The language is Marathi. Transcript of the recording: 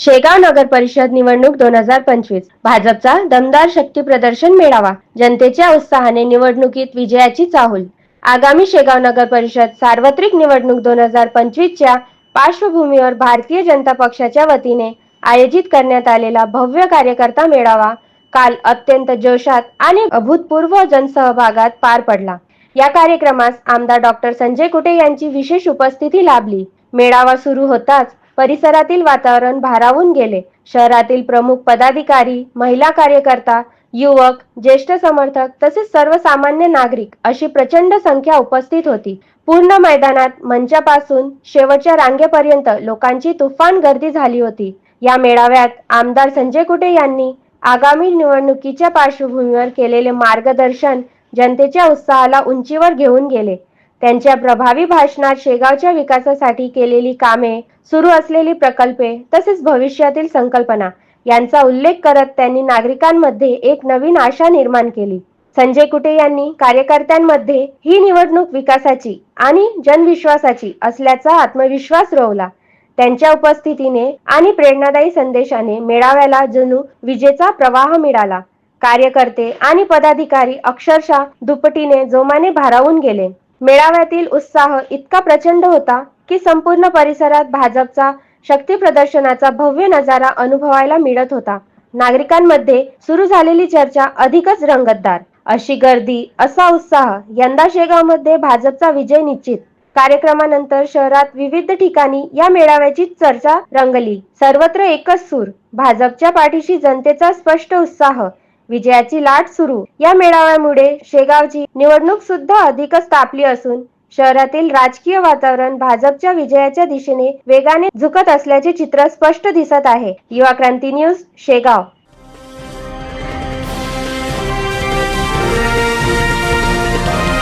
शेगाव नगर परिषद निवडणूक दोन हजार पंचवीस. भाजपचा दमदार शक्ती प्रदर्शन मेळावा. जनतेच्या उत्साहाने निवडणुकीत विजयाची चाहूल. आगामी शेगाव नगर परिषद सार्वत्रिक निवडणूक दोन हजार पंचवीसच्या पार्श्वभूमीवर भारतीय जनता पक्षाच्या वतीने आयोजित करण्यात आलेला भव्य कार्यकर्ता मेळावा काल अत्यंत जोशात आणि अभूतपूर्व जनसहभागात पार पडला. या कार्यक्रमास आमदार डॉक्टर संजय कुटे यांची विशेष उपस्थिती लाभली. मेळावा सुरू होताच परिसरातील वातावरण भारावून गेले. शहरातील प्रमुख पदाधिकारी महिला कार्यकर्ता युवक ज्येष्ठ समर्थक तसेच सर्वसामान्य नागरिक अशी प्रचंड संख्या उपस्थित होती. पूर्ण मैदानात मंचापासून शेवटच्या रांगेपर्यंत लोकांची तुफान गर्दी झाली होती. या मेळाव्यात आमदार संजय कुटे यांनी आगामी निवडणुकीच्या पार्श्वभूमीवर केलेले मार्गदर्शन जनतेच्या उत्साहाला उंचीवर घेऊन गेले. त्यांच्या प्रभावी भाषणात शेगावच्या विकासासाठी केलेली कामे सुरू असलेली प्रकल्पे तसेच भविष्यातील संकल्पना यांचा उल्लेख करत त्यांनी नागरिकांमध्ये एक नवीन आशा निर्माण केली. संजय कुटे यांनी कार्यकर्त्यांमध्ये ही निवडणूक विकासाची आणि जनविश्वासाची असल्याचा आत्मविश्वास रोवला. त्यांच्या उपस्थितीने आणि प्रेरणादायी संदेशाने मेळाव्याला जणू विजेचा प्रवाह मिळाला. कार्यकर्ते आणि पदाधिकारी अक्षरशः दुपटीने जोमाने भारावून गेले. मेळाव्यातील उत्साह इतका प्रचंड होता की संपूर्ण परिसरात भाजपचा शक्ती प्रदर्शनाचा भव्य नजारा अनुभवायला मिळत होता. नागरिकांमध्ये सुरू झालेली चर्चा अधिकच रंगतदार. अशी गर्दी असा उत्साह यंदा शेगावमध्ये भाजपचा विजय निश्चित. कार्यक्रमानंतर शहरात विविध ठिकाणी या मेळाव्याची चर्चा रंगली. सर्वत्र एकच सूर भाजपच्या पाठीशी जनतेचा स्पष्ट उत्साह विजयाची लाट सुरू. या मेळाव्यामुळे शेगावची निवडणूक सुद्धा अधिकच तापली असून शहरातील राजकीय वातावरण भाजपच्या विजयाच्या दिशेने वेगाने झुकत असल्याचे चित्र स्पष्ट दिसत आहे. युवा क्रांती न्यूज शेगाव.